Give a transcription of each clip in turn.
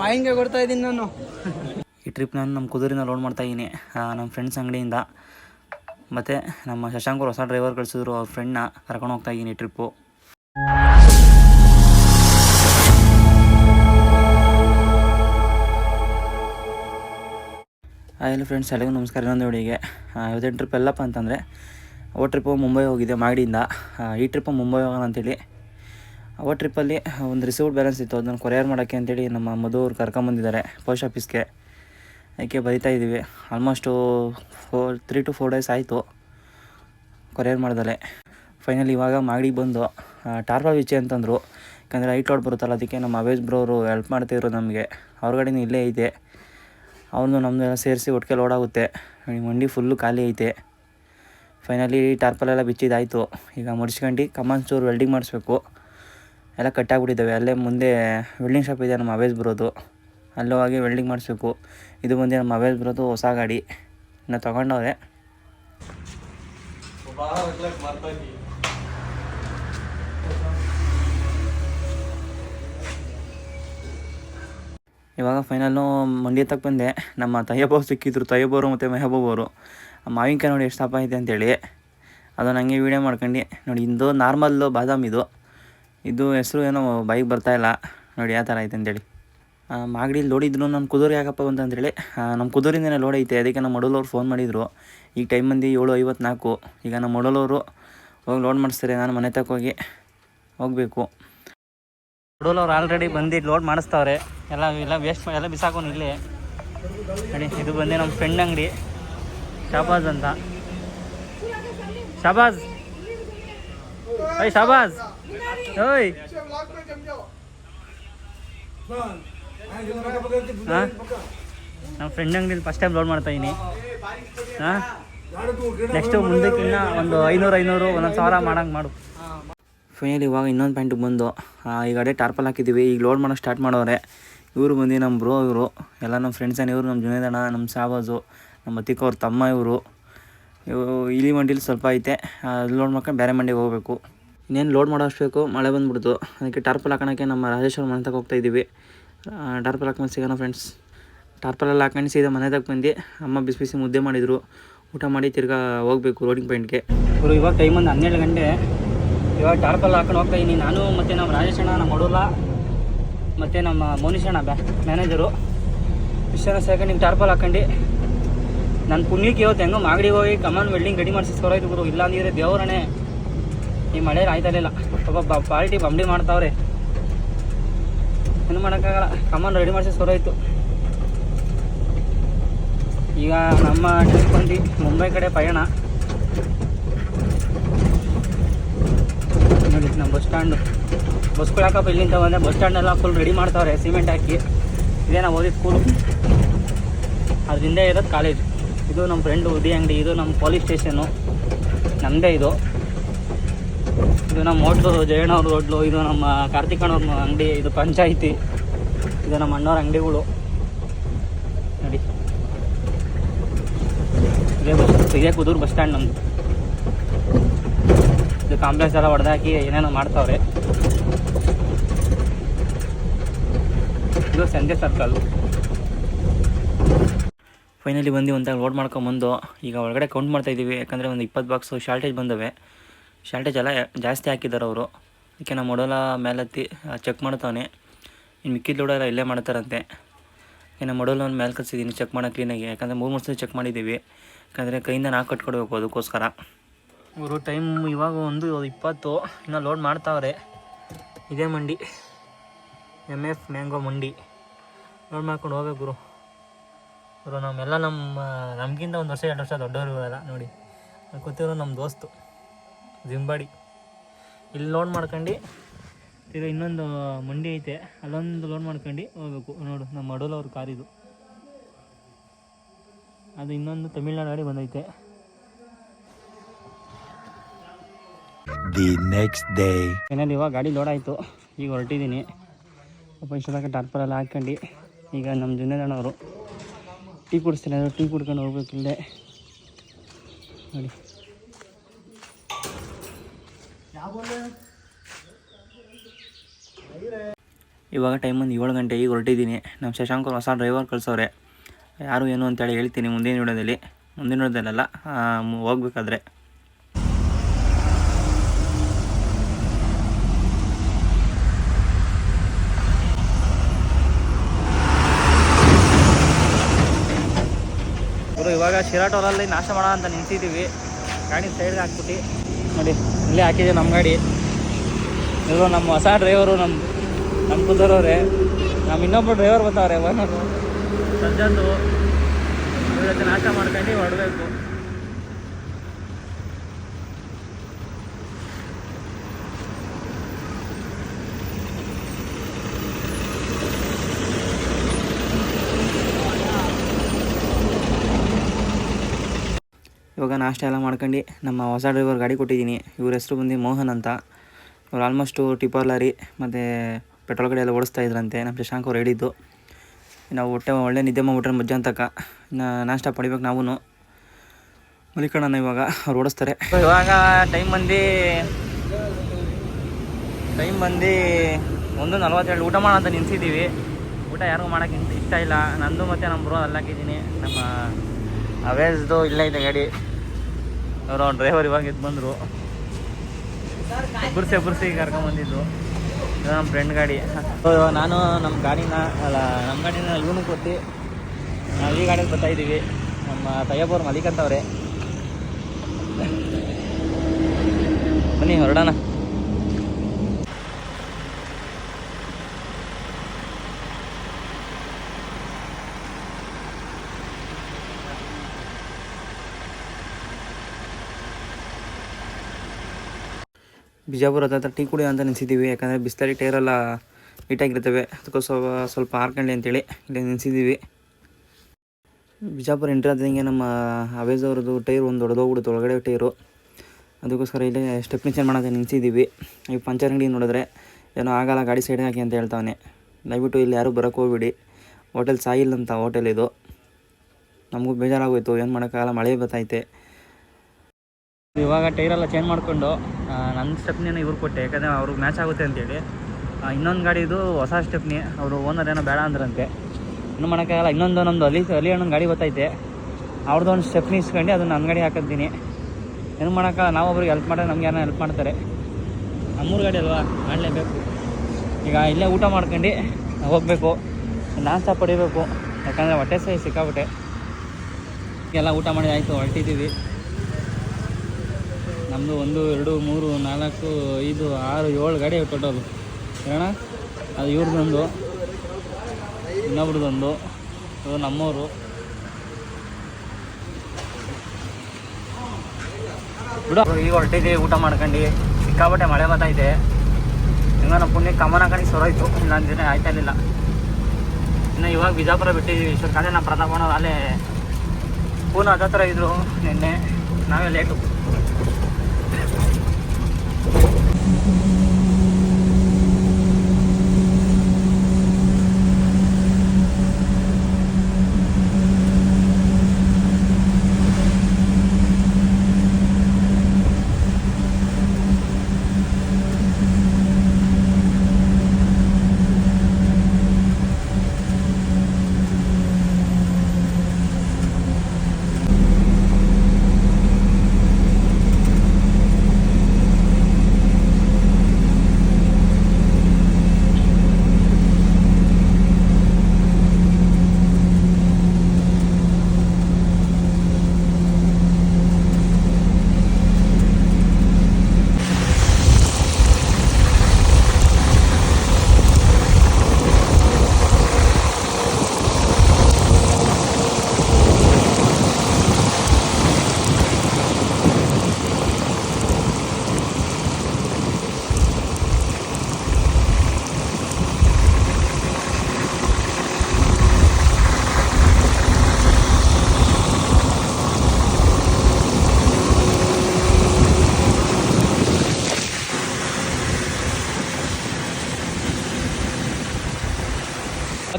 ವಾಯಿಂಗೆ ಕೊಡ್ತಾ ಇದ್ದೀನಿ ನಾನು. ಈ ಟ್ರಿಪ್ ನಾನು ನಮ್ಮ ಕುದುರಿನ ಲೋಡ್ ಮಾಡ್ತಾ ಇದ್ದೀನಿ. ನಮ್ಮ ಫ್ರೆಂಡ್ಸ್ ಅಂಗಡಿಯಿಂದ. ಮತ್ತು ನಮ್ಮ ಶಶಾಂಕ್ ಹೊಸ ಡ್ರೈವರ್ ಕಳಿಸಿದ್ರು, ಅವ್ರ ಫ್ರೆಂಡ್ನ ಕರ್ಕೊಂಡು ಹೋಗ್ತಾ ಇದ್ದೀನಿ ಟ್ರಿಪ್ಪು ಹಾಯ್ ಫ್ರೆಂಡ್ಸ್ ಎಲ್ಲರಿಗೂ ನಮಸ್ಕಾರ. ಇನ್ನೊಂದು ಹುಡುಗಿಗೆ ಇವತ್ತಿನ ಟ್ರಿಪ್ ಎಲ್ಲಪ್ಪ ಅಂತಂದರೆ ಓ ಟ್ರಿಪ್ಪು ಮುಂಬೈ ಹೋಗಿದೆ ಮಾಡಿಯಿಂದ ಈ ಟ್ರಿಪ್ಪು ಮುಂಬೈ ಹೋಗೋಣ ಅಂತೇಳಿ. ಅವೋ ಟ್ರಿಪ್ಪಲ್ಲಿ ಒಂದು ರಿಸೀವ್ಡ್ ಬ್ಯಾಲೆನ್ಸ್ ಇತ್ತು. ಅದನ್ನು ಕೊರಿಯರ್ ಮಾಡೋಕ್ಕೆ ಅಂತೇಳಿ ನಮ್ಮ ಮಧು ಅವ್ರು ಕರ್ಕೊಂಬಂದಿದ್ದಾರೆ ಪೋಸ್ಟ್ ಆಫೀಸ್ಗೆ ಅದಕ್ಕೆ ಬರಿತಾ ಇದ್ದೀವಿ almost four three to four days ಆಯಿತು ಕೊರಿಯರ್ ಮಾಡ್ದಲೆ. ಫೈನಲ್ ಇವಾಗ ಮಾಗಡಿಗೆ ಬಂದು ಟಾರ್ಪಾ ವಿಚೆ ಅಂತಂದರು. ಯಾಕಂದರೆ ಐಟ್ ಲೋಡ್ ಬರುತ್ತಲ್ಲ, ಅದಕ್ಕೆ ನಮ್ಮ ಅವೇಜ್ ಬ್ರೋರು ಹೆಲ್ಪ್ ಮಾಡ್ತಿದ್ರು ನಮಗೆ. ಅವ್ರ ಇಲ್ಲೇ ಐತೆ ಅವ್ರನ್ನೂ ನಮ್ಮದೆಲ್ಲ ಸೇರಿಸಿ ಒಟ್ಟಿಗೆ ಲೋಡ್ ಆಗುತ್ತೆ. ಮಂಡಿ ಫುಲ್ಲು ಖಾಲಿ ಐತೆ. ಫೈನಲಿ ಟಾರ್ಪಲೆಲ್ಲ ಬಿಚ್ಚಿದಾಯಿತು. ಈಗ ಮಡ್ಸ್ಕೊಂಡು ಕಮಾನ್ ಚೂರು ವೆಲ್ಡಿಂಗ್ ಮಾಡಿಸ್ಬೇಕು. ಎಲ್ಲ ಕಟ್ಟಾಗ್ಬಿಟ್ಟಿದ್ದಾವೆ. ಅಲ್ಲೇ ಮುಂದೆ ವೆಲ್ಡಿಂಗ್ ಶಾಪ್ ಇದೆ, ನಮ್ಮ ಅವೇಜ್ ಬರೋದು. ಅಲ್ಲೂ ಹೋಗಿ ವೆಲ್ಡಿಂಗ್ ಮಾಡಿಸ್ಬೇಕು. ಇದು ಮುಂದೆ ನಮ್ಮ ಅವೇಜ್ ಬರೋದು ಹೊಸ ಗಾಡಿ. ಇನ್ನು ತೊಗೊಂಡವ್ರೆ. ಇವಾಗ ಫೈನಲ್ಲು ಮಂಡ್ಯ ತಕ್ಕ ಬಂದೆ. ನಮ್ಮ ತಯ್ಯಬ್ಬ ಸಿಕ್ಕಿದ್ರು. ತಯ್ಯಬ್ಬರು ಮತ್ತು ಮೆಹಬೂಬ್ ಅವರು. ಮಾವಿನಕಾಯಿ ನೋಡಿ ಎಷ್ಟು ದಪ್ಪ ಇದೆ ಅಂತೇಳಿ. ಅದನ್ನು ಹಂಗೆ ವೀಡಿಯೋ ಮಾಡ್ಕೊಂಡು ನೋಡಿ. ಇಂದು ನಾರ್ಮಲ್ಲು ಬಾದಾಮ್ ಇದು ಹೆಸರು ಏನೋ ಬೈಕ್ ಇಲ್ಲ. ನೋಡಿ ಯಾವ ಥರ ಐತೆ ಅಂತೇಳಿ. ಮಾಗಡಿಲಿ ಮಾಗಡಿ ಲೋಡಿದ್ರು ನನ್ನ ಕುದುರೆ ಯಾಕಪ್ಪ ಅಂತಂದೇಳಿ ನಮ್ಮ ಕುದುರಿಂದನೇ ಲೋಡ್ ಐತೆ. ಅದಕ್ಕೆ ನಮ್ಮ ಮಡಲವ್ರು ಫೋನ್ ಮಾಡಿದರು. ಈಗ ಟೈಮ್ ಬಂದು ಏಳು ಐವತ್ನಾಲ್ಕು. ಈಗ ನಮ್ಮ ಮಡಲವರು ಹೋಗಿ ಲೋಡ್ ಮಾಡಿಸ್ತಾರೆ. ನಾನು ಮನೆ ತಕ್ಕ ಹೋಗಿ ಹೋಗಬೇಕು. ಮಡಲವ್ರು ಆಲ್ರೆಡಿ ಬಂದು ಲೋಡ್ ಮಾಡಿಸ್ತಾವ್ರೆ. ಎಲ್ಲ ಎಲ್ಲ ವೇಸ್ಟ್ ಎಲ್ಲ ಬಿಸಾಕೊಂಡು ಇಲ್ಲೇ ನೋಡಿ, ಇದು ಬಂದು ನಮ್ಮ ಫ್ರೆಂಡ್ ಅಂಗಡಿ. ಶಾಬಾಜ್ ಅಂತ. ಶಾಬಾಜ್. ಓಯ್ ಶಾಬಾಜ್. ಓಯ್ ಹಾಂ? ನಮ್ಮ ಫ್ರೆಂಡ್ ಅಂಗಡಿಯಲ್ಲಿ ಫಸ್ಟ್ ಟೈಮ್ ಲೋಡ್ ಮಾಡ್ತಾ ಇದ್ದೀನಿ ಹಾಂ? ನೆಕ್ಸ್ಟು ಮುಂದಕ್ಕಿನ್ನ ಒಂದು ಐನೂರು ಐನೂರು, ಒಂದೊಂದು ಸಾವಿರ ಮಾಡಂಗೆ ಮಾಡು. ಫೈನಲ್ ಇವಾಗ ಇನ್ನೊಂದು ಪ್ಯಾಂಟಿಗೆ ಬಂದು ಈಗ ಅದೇ ಟಾರ್ಪಲ್ ಹಾಕಿದ್ದೀವಿ ಈಗ ಲೋಡ್ ಮಾಡೋಕೆ ಸ್ಟಾರ್ಟ್ ಮಾಡೋರೆ. ಇವರು ಬಂದು ನಮ್ಮ ಬ್ರೋ ಇವರು. ಎಲ್ಲ ನಮ್ಮ ಫ್ರೆಂಡ್ಸ್ ಏನು ಇವರು? ನಮ್ಮ ಜುನೇದಣ್ಣ ನಮ್ಮ ಸಾಬಾಜು ನಮ್ಮ ಅತ್ತಿಕ ತಮ್ಮ ಇವರು. ಇವು ಇಲಿ ಮಂಡಿಲಿ ಸ್ವಲ್ಪ ಐತೆ. ಅದು ಲೋಡ್ ಮಾಡ್ಕೊಂಡು ಬೇರೆ ಮಂಡಿಗೆ ಹೋಗಬೇಕು. ಇನ್ನೇನು ಲೋಡ್ ಮಾಡೋ ಬೇಕು? ಮಳೆ ಬಂದ್ಬಿಡ್ತು. ಅದಕ್ಕೆ ಟಾರ್ಪಲ್ ಹಾಕೋಣಕ್ಕೆ ನಮ್ಮ ರಾಜೇಶ್ವರ ಮನೆ ತಗ ಹೋಗ್ತಾ ಇದ್ದೀವಿ ಟಾರ್ಪಲ್ ಹಾಕೊಂಡು ಸಿಗೋಣ ಫ್ರೆಂಡ್ಸ್ ಟಾರ್ಪಲೆಲ್ಲ ಹಾಕೊಂಡು ಸೀದಾ ಮನೆ ತಗ ಬಂದು ಅಮ್ಮ ಬಿಸಿ ಬಿಸಿ ಮುದ್ದೆ ಮಾಡಿದರು. ಊಟ ಮಾಡಿ ತಿರ್ಗಾ ಹೋಗಬೇಕು ರೋಡಿಂಗ್ ಪಾಯಿಂಟ್ಗೆ ಇವರು ಇವಾಗ ಟೈಮ್ ಒಂದು ಹನ್ನೆರಡು ಗಂಟೆ. ಇವಾಗ ಟಾರ್ಪಲ್ ಹಾಕೊಂಡು ಹೋಗ್ತಾ ಇದ್ದೀನಿ ನಾನು ಮತ್ತು ನಮ್ಮ ರಾಜೇಶಣ್ಣ ನಮ್ಮ ಹುಡುಗ, ಮತ್ತು ನಮ್ಮ ಮೋನಿಶಣ್ಣ, ಬ್ಯಾ ಮ್ಯಾನೇಜರು ಇಷ್ಟನ ಸೇರ್ಕೊಂಡು ನಿಮ್ಮ ಟಾರ್ಪಲ್ ಹಾಕೊಂಡು ನನ್ನ ಪುಣ್ಯಕ್ಕೆ ಇವತ್ತು ಹೆಂಗೋ ಮಾಗಡಿಗೆ ಹೋಗಿ ಕಮಾನ್ ವೆಲ್ಡಿಂಗ್ ರೆಡಿ ಮಾಡಿಸ್ಕೊರೋಯ್ತು ಗುರು. ಇಲ್ಲ ನೀರೇ ದೇವರಣೆ ಈ ಮಳೆ ಆಯ್ತಲಿಲ್ಲ ಒಬ್ಬ ಪಾರ್ಟಿ ಬಂಬಡಿ ಮಾಡ್ತಾವ್ರೆ. ಏನು ಮಾಡೋಕ್ಕಾಗಲ್ಲ. ಕಮಾನ್ ರೆಡಿ ಮಾಡಿಸ್ಕೊರೋಯ್ತು ಈಗ ನಮ್ಮ ಟ್ರಿಪ್ ಬಂದು ಮುಂಬೈ ಕಡೆ ಪಯಣ. ನೋಡಿ, ನಮ್ಮ ಬಸ್ ಸ್ಟ್ಯಾಂಡು. ಬಸ್ಗಳು ಹಾಕಪ್ಪ, ಇಲ್ಲಿಂದ ಬಂದರೆ ಬಸ್ ಸ್ಟ್ಯಾಂಡೆಲ್ಲ ಫುಲ್ ರೆಡಿ ಮಾಡ್ತಾವ್ರೆ ಸಿಮೆಂಟ್ ಹಾಕಿ. ಇದೇ ನಾವು ಓದಿದ ಸ್ಕೂಲು ಅದರಿಂದ ಇರೋದು ಕಾಲೇಜ್ ಇದು ನಮ್ಮ ಫ್ರೆಂಡ್ ಉದಿ ಅಂಗಡಿ, ಇದು ನಮ್ಮ ಪೊಲೀಸ್ ಸ್ಟೇಷನು ನಮ್ಮದೇ ಇದು. ಇದು ನಮ್ಮ ಹೋಟ್ಲು ಜಯಣ್ಣವ್ರ ಹೋಟ್ಲು, ಇದು ನಮ್ಮ ಕಾರ್ತಿಕಣ್ಣವ್ರ ಅಂಗಡಿ, ಇದು ಪಂಚಾಯಿತಿ. ಇದು ನಮ್ಮ ಅಣ್ಣವ್ರ ಅಂಗಡಿಗಳು. ನೋಡಿ. ಇದೇ ಬಸ್ ಇದೇ ಕುದೂರು ಬಸ್ ಸ್ಟ್ಯಾಂಡ್ ನಮ್ಮದು ಇದು ಕಾಂಪ್ಲೆಕ್ಸ್ ಎಲ್ಲ ಹೊಡೆದಾಕಿ ಏನೇನೋ ಮಾಡ್ತಾವ್ರೆ. ಇದು ಸಂಜೆ ಸರ್ಕಲ್ ಫೈನಲಿ ಬಂದು ಒಂದಾಗ ಲೋಡ್ ಮಾಡ್ಕೊಂಬಂದು ಈಗ ಒಳಗಡೆ ಕೌಂಟ್ ಮಾಡ್ತಾ ಇದ್ದೀವಿ ಯಾಕಂದರೆ ಒಂದು ಇಪ್ಪತ್ತು ಬಾಕ್ಸು ಶಾರ್ಟೇಜ್ ಬಂದವೆ. ಶಾರ್ಟೇಜ್ ಎಲ್ಲ ಜಾಸ್ತಿ ಹಾಕಿದ್ದಾರೆ ಅವರು. ಅದಕ್ಕೆ ನಮ್ಮ ಮೊಡಲ ಮೇಲತ್ತಿ ಚೆಕ್ ಮಾಡ್ತಾವನೆ. ಇನ್ನು ಮಿಕ್ಕಿದ ಲೋಡೆಲ್ಲ ಇಲ್ಲೇ ಮಾಡ್ತಾರಂತೆ. ಇನ್ನು ಮೊಡಲ್ ಒಂದು ಮೇಲೆ ಕಲ್ಸಿದ್ದೀನಿ ಚೆಕ್ ಮಾಡೋ ಕ್ಲೀನಾಗಿ ಯಾಕಂದರೆ ಮೂರು ಮೂರು ಸಲ ಚೆಕ್ ಮಾಡಿದ್ದೀವಿ ಯಾಕಂದರೆ ಕೈಯಿಂದ ನಾಲ್ಕು ಕಟ್ಕೊಡ್ಬೇಕು ಅದಕ್ಕೋಸ್ಕರ. ಅವರು ಟೈಮ್ ಇವಾಗ ಒಂದು ಇಪ್ಪತ್ತು, ಇನ್ನೂ ಲೋಡ್ ಮಾಡ್ತಾವ್ರೆ. ಇದೇ ಮಂಡಿ. ಎಂ ಎಫ್ ಮ್ಯಾಂಗೋ ಮಂಡಿ. ಲೋಡ್ ಮಾಡ್ಕೊಂಡು ಹೋಗ್ಬೇಕು ಗುರು. ಗುರು ನಮ್ಮೆಲ್ಲ ನಮ್ಮ ನಮಗಿಂತ ಒಂದು ವರ್ಷ ಎರಡು ವರ್ಷ ದೊಡ್ಡವರು ಇವರೆಲ್ಲ ನೋಡಿ. ಕೂತಿರೋ ನಮ್ಮ ದೋಸ್ತು ಜಿಂಬಾಡಿ. ಇಲ್ಲಿ ಲೋಡ್ ಮಾಡ್ಕೊಂಡು ಈಗ ಇನ್ನೊಂದು ಮಂಡಿ ಐತೆ ಅಲ್ಲೊಂದು ಲೋಡ್ ಮಾಡ್ಕೊಂಡು ಹೋಗ್ಬೇಕು. ನೋಡು ನಮ್ಮ ಅಡೋಲವ್ರ ಅವ್ರ ಕಾರಿದು ಅದು ಇನ್ನೊಂದು ತಮಿಳ್ನಾಡು ಗಾಡಿ ಬಂದೈತೆ. ದಿ ನೆಕ್ಸ್ಟ್ ಡೇ ಏನಲ್ಲಿ ಇವಾಗ ಗಾಡಿ ಲೋಡ್ ಆಯಿತು. ಈಗ ಹೊರಟಿದ್ದೀನಿ ಒಬ್ಬ ಇಷ್ಟದಾಗ ಟಾರ್ಪಲ್ ಎಲ್ಲ ಹಾಕ್ಕೊಂಡು. ಈಗ ನಮ್ಮ ಜುನೇದಣ್ಣವರು ಟೀ ಕುಡಿಸ್ತೀನಿ ಅದು ಟೀ ಕುಡ್ಕೊಂಡು ಹೋಗ್ಬೇಕು ಇಲ್ಲೇ. ನೋಡಿ. ಇವಾಗ ಟೈಮ್ ಒಂದು ಏಳು ಗಂಟೆ ಈಗ ಹೊರಟಿದ್ದೀನಿ. ನಮ್ಮ ಶಶಾಂಕ್ ಅವ್ರು ಹೊಸ ಡ್ರೈವರ್ ಕಳಿಸೋರೆ ಯಾರು ಏನು ಅಂತೇಳಿ ಹೇಳ್ತೀನಿ ಮುಂದಿನ ವಿಡಿಯೋದಲ್ಲಿ. ಮುಂದಿನ ವಿಡಿಯೋದಲ್ಲ ಹೋಗ್ಬೇಕಾದ್ರೆ. ಇವಾಗ ಶಿರಾಟೋಲಲ್ಲಿ ನಾಶ ಮಾಡ ಅಂತ ನಿಂತಿದ್ದೀವಿ. ಗಾಡಿ ಸೈಡ್ಗೆ ಹಾಕ್ಬಿಟ್ಟು. ನೋಡಿ, ಇಲ್ಲೇ ಹಾಕಿದ್ದೀವಿ ನಮ್ಮ ಗಾಡಿ. ಇವರು ನಮ್ಮ ಹೊಸ ಡ್ರೈವರು ನಮ್ಮ ನಮ್ಮ ಕುದರವ್ರೆ ನಮ್ಮ ಇನ್ನೊಬ್ಬರು ಡ್ರೈವರ್ ಬರ್ತಾವ್ರೆ ಒನ್ ಸಜ್ಜಂದು. ಇವ್ರ ಜೊತೆ ನಾಶ ಮಾಡ್ಕೊಂಡು ಹೊಡಬೇಕು. ಇವಾಗ ನಾಷ್ಟ ಎಲ್ಲ ಮಾಡ್ಕೊಂಡು ನಮ್ಮ ಹೊಸ ಡ್ರೈವರ್ ಗಾಡಿ ಕೊಟ್ಟಿದ್ದೀನಿ. ಇವ್ರ ಹೆಸರು ಬಂದು ಮೋಹನ್ ಅಂತ. ಇವ್ರು ಆಲ್ಮೋಸ್ಟು ಟಿಪ್ಪರ್ ಲಾರಿ ಮತ್ತು ಪೆಟ್ರೋಲ್ ಗಾಡಿ ಎಲ್ಲ ಓಡಿಸ್ತಾ ಇದ್ರಂತೆ. ನಮ್ಮ ಶಶಾಂಕ್ ಅವ್ರು ಹೇಳಿದ್ದು. ನಾವು ಹೊಟ್ಟೆ, ಒಳ್ಳೆ ನಿದ್ದೆ ಮಾಡ್ಬಿಟ್ರೆ ಮಧ್ಯಾಹ್ನ ತಕ್ಕ ನಾಷ್ಟ ಪಡಿಬೇಕು ನಾವು ಮಲಿಕಣ್ಣ ಇವಾಗ ಅವ್ರು ಓಡಿಸ್ತಾರೆ. ಇವಾಗ ಟೈಮ್ ಬಂದು ಟೈಮ್ ಬಂದು ಒಂದು ನಲ್ವತ್ತೆರಡು. ಊಟ ಮಾಡೋ ಅಂತ ನಿಲ್ಸಿದ್ದೀವಿ ಊಟ ಯಾರಿಗೂ ಮಾಡೋಕ್ಕೆ ಇಷ್ಟ ಇಲ್ಲ. ನಂದು ಮತ್ತು ನಮ್ಮ ಬ್ರೋ ಅಲ್ಲಾಕಿದ್ದೀನಿ ನಮ್ಮ ಅವೇಜ್ದು ಇಲ್ಲ ಇದೆ, ಗಾಡಿ. ಅವರು ಡ್ರೈವರ್ ಇವಾಗ ಇದ್ದು ಬಂದರು. ಒಬ್ಬರ್ಸಿ ಕರ್ಕೊಂಬಂದಿದ್ದು ಇದು ನಮ್ಮ ಫ್ರೆಂಡ್ ಗಾಡಿ. ನಾನು ನಮ್ಮ ಗಾಡಿನ, ಅಲ್ಲ ನಮ್ಮ ಗಾಡಿನ ಇವನು ಕೊಟ್ಟು ನಾವು ಈ ಗಾಡಿಯಲ್ಲಿ ಬರ್ತಾ ಇದ್ದೀವಿ. ನಮ್ಮ ತಯ್ಯಬ್ಬವ್ರು ಮಲಿಕ್ ಅಂತವ್ರೆ. ಬನ್ನಿ, ಹೊರಡೋಣ. ಬಿಜಾಪುರ ಹತ್ರ ಟೀ ಕುಡಿಯೋ ಅಂತ ನಿಲ್ಸಿದ್ದೀವಿ ಯಾಕಂದರೆ ಬಿಸ್ಲರಿ ಟೈರೆಲ್ಲ ನೀಟಾಗಿರ್ತವೆ ಅದಕ್ಕೋಸ್ಕರ ಸ್ವಲ್ಪ ಹಾರ್ಕೊಳ್ಳಿ ಅಂತೇಳಿ ಇಲ್ಲಿ ನಿಲ್ಸಿದ್ದೀವಿ ಬಿಜಾಪುರ ಎಂಟ್ರಿ ಆದಂಗೆ ನಮ್ಮ ಅವೇಜ್ ಅವ್ರದ್ದು ಟೈರ್ ಒಂದು ಹೊಡೆದೋಗ್ಬಿಡುತ್ತೆ ಒಳಗಡೆ ಟೈರು. ಅದಕ್ಕೋಸ್ಕರ ಇಲ್ಲಿ ಸ್ಟೆಪ್ನಿ ಚೇಂಜ್ ಮಾಡೋಕೆ ನಿಲ್ಸಿದ್ದೀವಿ ಈ ಪಂಚರ್ ಅಂಗಡಿ ನೋಡಿದ್ರೆ ಏನೋ ಆಗಲ್ಲ, ಗಾಡಿ ಸೈಡ್ ಹಾಕಿ ಅಂತ ಹೇಳ್ತಾವನೆ. ದಯವಿಟ್ಟು ಇಲ್ಲಿ ಯಾರೂ ಬರೋಕ್ಕೆ ಹೋಗ್ಬಿಡಿ. ಹೋಟೆಲ್ ಸಾಯಿಲ್ ಅಂತ ಹೋಟೆಲ್ ಇದು. ನಮಗೂ ಬೇಜಾರಾಗೋಯ್ತು, ಏನು ಮಾಡೋಕ್ಕಾಗಲ್ಲ, ಮಳೆ ಬರ್ತೈತೆ ಇವಾಗ ಟೈರೆಲ್ಲ ಚೇಂಜ್ ಮಾಡಿಕೊಂಡು ನನ್ನ ಸ್ಟೆಪ್ನಿನ ಇವ್ರು ಕೊಟ್ಟೆ, ಯಾಕಂದರೆ ಅವ್ರಿಗೆ ಮ್ಯಾಚ್ ಆಗುತ್ತೆ ಅಂತೇಳಿ. ಇನ್ನೊಂದು ಗಾಡಿದು ಹೊಸ ಸ್ಟೆಪ್ನಿ ಅವರು ಓನರ್ ಏನೋ ಬೇಡ ಅಂದ್ರಂತೆ. ಇನ್ನೂ ಮಾಡೋಕ್ಕಾಗಲ್ಲ, ಇನ್ನೊಂದು ನಮ್ಮದು ಅಲ್ಲಿ ಅಲಿ ಅಣ್ಣನ ಗಾಡಿ ಗೊತ್ತೈತೆ. ಅವ್ರದ್ದು ಒಂದು ಸ್ಟೆಪ್ನಿ ಇಸ್ಕೊಂಡು ಅದನ್ನು ನನ್ನ ಗಾಡಿ ಹಾಕಿದ್ದೀನಿ ಏನು ಮಾಡೋಕ್ಕಾಗಲ್ಲ, ನಾವು ಒಬ್ರಿಗೆ ಹೆಲ್ಪ್ ಮಾಡಿದ್ರೆ ನಮ್ಗೆ ಯಾರನ್ನ ಹೆಲ್ಪ್ ಮಾಡ್ತಾರೆ. ನಮ್ಮೂರು ಗಾಡಿ ಅಲ್ವಾ? ಮಾಡಲೇಬೇಕು. ಈಗ ಇಲ್ಲೇ ಊಟ ಮಾಡ್ಕೊಂಡು ಹೋಗಬೇಕು. ನಾಷ್ಟ ಪಡಿಬೇಕು. ಯಾಕಂದರೆ ಹೊಟ್ಟೆ ಸಹ ಸಿಕ್ಕಾಬಿಟ್ಟೆ ಎಲ್ಲ ಊಟ ಮಾಡಿ ಆಯಿತು ಹೊರಟಿದ್ದೀವಿ ನಮ್ಮದು ಒಂದು, ಎರಡು, ಮೂರು, ನಾಲ್ಕು, ಐದು, ಆರು, ಏಳು ಗಾಡಿ ಟೋಟಲು ಹೇಳೋಣ ಅದು ಇವ್ರದ್ದೊಂದು, ಇನ್ನೊಬ್ರದ್ದೊಂದು ಇದು ನಮ್ಮವರು. ಬಿಡು. ಈಗ ಹೊರಟಿದ್ದೀವಿ ಊಟ ಮಾಡ್ಕೊಂಡು. ಸಿಕ್ಕಾಪಟ್ಟೆ ಮಳೆ ಬರ್ತೈತೆ ಹಿಂಗ ನಮ್ಮ ಪುಣ್ಯ ಕಮನ ಕಣಿಗೆ ಸೊರೋಯ್ತು ಇಲ್ಲ ಅಂದಿದ್ರೆ ಆಯ್ತಾ ಇರಲಿಲ್ಲ. ಇನ್ನು ಇವಾಗ ಬಿಜಾಪುರ ಬಿಟ್ಟಿದ್ದೀವಿ ಇಷ್ಟೊತ್ತು ಕಾಲೇ ನಮ್ಮ ಪ್ರತಾಪಣ್ಣ ಅಲ್ಲೇ ಪೂನ ಹತ್ತತ್ರ ಇದ್ರು ನಿನ್ನೆ. ನಾವೇ ಲೇಟು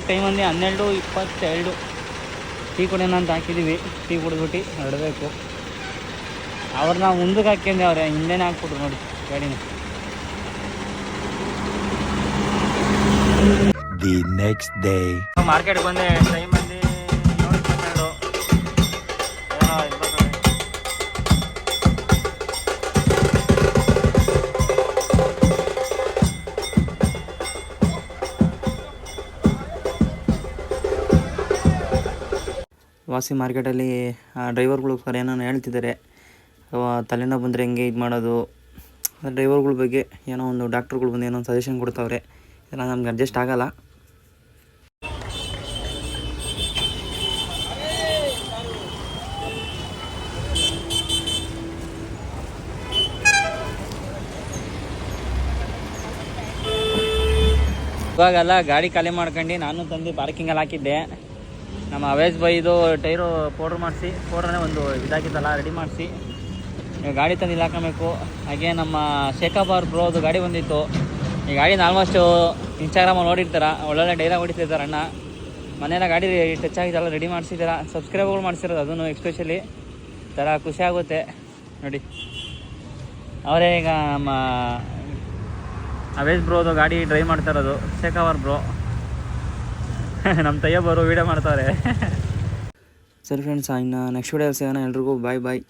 ಟೈಮ್ ಅಂದರೆ ಹನ್ನೆರಡು ಇಪ್ಪತ್ತೆರಡು. ಟೀ ಕುಡಿಯೋಣ ಅಂತ ಹಾಕಿದ್ದೀವಿ. ಟೀ ಕುಡಿದ್ಬಿಟ್ಟು ಹೊರಡಬೇಕು ಅವ್ರನ್ನ ಮುಂದಕ್ಕೆ ಹಾಕ್ಯಂಡೆ ಅವ್ರೆ ಹಿಂದೆನೇ ಹಾಕ್ಬಿಟ್ರು ನೋಡಿ ಗಾಡಿನ. ದಿ ನೆಕ್ಸ್ಟ್ ಡೇ ಮಾರ್ಕೆಟ್ ಬಂದೆ ಟೈಮ್ ವಾಸಿ ಮಾರ್ಕೆಟಲ್ಲಿ ಡ್ರೈವರ್ಗಳು ಸರ್ ಏನೋ ಹೇಳ್ತಿದ್ದಾರೆ ತಲೆನ ತಲೆನೋವು ಬಂದರೆ ಹೆಂಗೆ ಇದು ಮಾಡೋದು ಡ್ರೈವರ್ಗಳ ಬಗ್ಗೆ ಏನೋ ಒಂದು ಡಾಕ್ಟ್ರುಗಳು ಬಂದು ಏನೋ ಒಂದು ಸಜೆಷನ್ ಕೊಡ್ತಾವ್ರೆ, ಇದೆಲ್ಲ ನಮ್ಗೆ ಅಡ್ಜಸ್ಟ್ ಆಗೋಲ್ಲ. ಇವಾಗೆಲ್ಲ ಗಾಡಿ ಖಾಲಿ ಮಾಡ್ಕೊಂಡು ನಾನು ತಂದು ಪಾರ್ಕಿಂಗಲ್ಲಿ ಹಾಕಿದ್ದೆ. ನಮ್ಮ ಅವೇಜ್ ಬೈದು ಟೈರು ಪೌಡ್ರ್ ಮಾಡಿಸಿ ಪೌಡ್ರನ್ನೇ ಒಂದು ಇದಾಗಿತ್ತಲ್ಲ ರೆಡಿ ಮಾಡಿಸಿ. ಗಾಡಿ ತಂದು ಇಲ್ಲಿ ಹಾಕೋಬೇಕು ಹಾಗೆ ನಮ್ಮ ಶೇಖಾಬಾರ್ ಬ್ರೋದು ಗಾಡಿ ಬಂದಿತ್ತು. ಈ ಗಾಡಿನ ಆಲ್ಮೋಸ್ಟು ಇನ್ಸ್ಟಾಗ್ರಾಮಲ್ಲಿ ನೋಡಿರ್ತಾರ, ಒಳ್ಳೊಳ್ಳೆ ಡೈಲಾಗ್ ಹೊಡಿತಿರ್ತಾರೆ ಅಣ್ಣ. ಮನೆಯೆಲ್ಲ ಗಾಡಿ ಟಚ್ ಆಗಿದ್ದಲ್ಲ ರೆಡಿ ಮಾಡಿಸಿದ್ದೀರ? ಸಬ್ಸ್ಕ್ರೈಬರ್ಗಳು ಮಾಡಿಸಿರೋದು ಅದನ್ನು ಎಕ್ಸ್ಪೆಷಲಿ ಥರ ಖುಷಿ ಆಗುತ್ತೆ. ನೋಡಿ. ಅವರೇ ಈಗ ನಮ್ಮ ಅವೇಜ್ ಬ್ರೋದು ಗಾಡಿ ಡ್ರೈವ್ ಮಾಡ್ತಾ ಇರೋದು ಶೇಖಾವರ್ ಬ್ರೋ ನಮ್ಮ ತಯ್ಯಬ್ಬರು ವೀಡಿಯೋ ಮಾಡ್ತಾವ್ರೆ. ಸರಿ ಫ್ರೆಂಡ್ಸ್ ಇನ್ನು ನೆಕ್ಸ್ಟ್ ವೀಡಿಯೋ ಸಿಗೋಣ ಎಲ್ರಿಗೂ. ಬಾಯ್ ಬಾಯ್